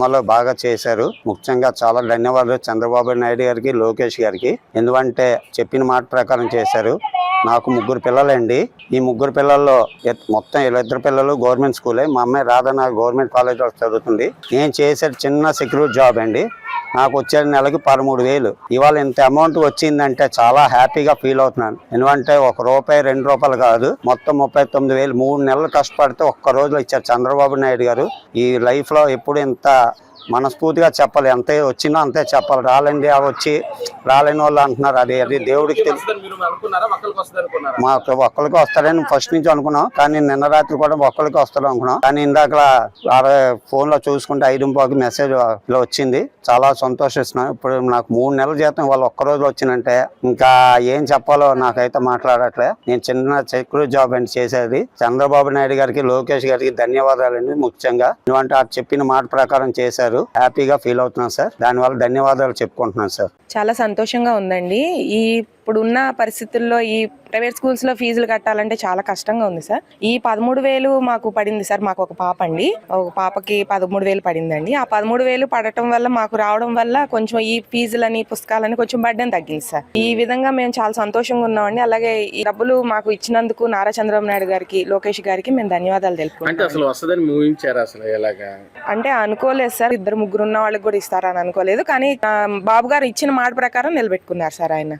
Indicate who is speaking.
Speaker 1: అమలు బాగా చేశారు. ముఖ్యంగా చాలా ధన్యవాదాలు చంద్రబాబు నాయుడు గారికి లోకేష్ గారికి. ఎందుకంటే చెప్పిన మాట ప్రకారం చేశారు. నాకు ముగ్గురు పిల్లలండి. ఈ ముగ్గురు పిల్లల్లో మొత్తం ఇలా ఇద్దరు పిల్లలు గవర్నమెంట్ స్కూలే. మా అమ్మాయి రాధన గవర్నమెంట్ కాలేజ్లో చదువుతుంది. నేను చేసే చిన్న సెక్యూరిటీ జాబ్ అండి. నాకు వచ్చే నెలకి పదమూడు వేలు. ఇవాళ ఇంత అమౌంట్ వచ్చిందంటే చాలా హ్యాపీగా ఫీల్ అవుతున్నాను. ఎందుకంటే ఒక రూపాయి రెండు రూపాయలు కాదు. మొత్తం ముప్పై తొమ్మిది వేలు. మూడు నెలలు కష్టపడితే ఒక్క రోజులో ఇచ్చారు చంద్రబాబు నాయుడు గారు. ఈ లైఫ్లో ఎప్పుడు ఇంత మనస్ఫూర్తిగా చెప్పాలి. ఎంత వచ్చినా అంతే చెప్పాలి. రాలేండి అవి వచ్చి రాలేని వాళ్ళు అంటున్నారు. అది అది దేవుడికి తెలుసు మాకు ఒక్కరికి వస్తాడని ఫస్ట్ నుంచి అనుకున్నాం. కానీ నిన్న రాత్రి కూడా ఒక్కరికి వస్తాడు అనుకున్నాం. కానీ ఇందాక ఫోన్లో చూసుకుంటే ఐదు పాకి మెసేజ్ వచ్చింది. చాలా సంతోషిస్తున్నాను ఇప్పుడు నాకు మూడు నెలల జీతం వాళ్ళు ఒక్క రోజు వచ్చినంటే ఇంకా ఏం చెప్పాలో నాకైతే మాట్లాడట్లే. నేను చిన్న సెక్యూరిటీ జాబ్ అండి చేసేది. చంద్రబాబు నాయుడు గారికి లోకేష్ గారికి ధన్యవాదాలండి ముఖ్యంగా. ఎందుకంటే చెప్పిన మాట ప్రకారం చేశారు. హ్యాపీగా ఫీల్ అవుతున్నాం సార్. దానివల్ల ధన్యవాదాలు చెప్పుకుంటున్నాం సార్.
Speaker 2: చాలా సంతోషంగా ఉందండి. ఈ ఇప్పుడున్న పరిస్థితుల్లో ఈ ప్రైవేట్ స్కూల్స్లో ఫీజులు కట్టాలంటే చాలా కష్టంగా ఉంది సార్. ఈ పదమూడు వేలు మాకు పడింది సార్. మాకు ఒక పాప అండి. ఒక పాపకి పదమూడు వేలు పడిందండి. ఆ పదమూడు వేలు పడటం వల్ల మాకు రావడం వల్ల కొంచెం ఈ ఫీజులని పుస్తకాలని కొంచెం బడ్డెన్ తగ్గింది సార్. ఈ విధంగా మేము చాలా సంతోషంగా ఉన్నామండి. అలాగే ఈ డబ్బులు మాకు ఇచ్చినందుకు నారా చంద్రబాబు నాయుడు గారికి లోకేష్ గారికి మేము ధన్యవాదాలు తెలుపుకుంటాం అంటే అనుకోలేదు సార్. ఇద్దరు ముగ్గురు ఉన్న వాళ్ళకి కూడా ఇస్తారని అనుకోలేదు. కానీ బాబు గారు ఇచ్చిన మాట ప్రకారం నిలబెట్టుకున్నారు సార్ ఆయన.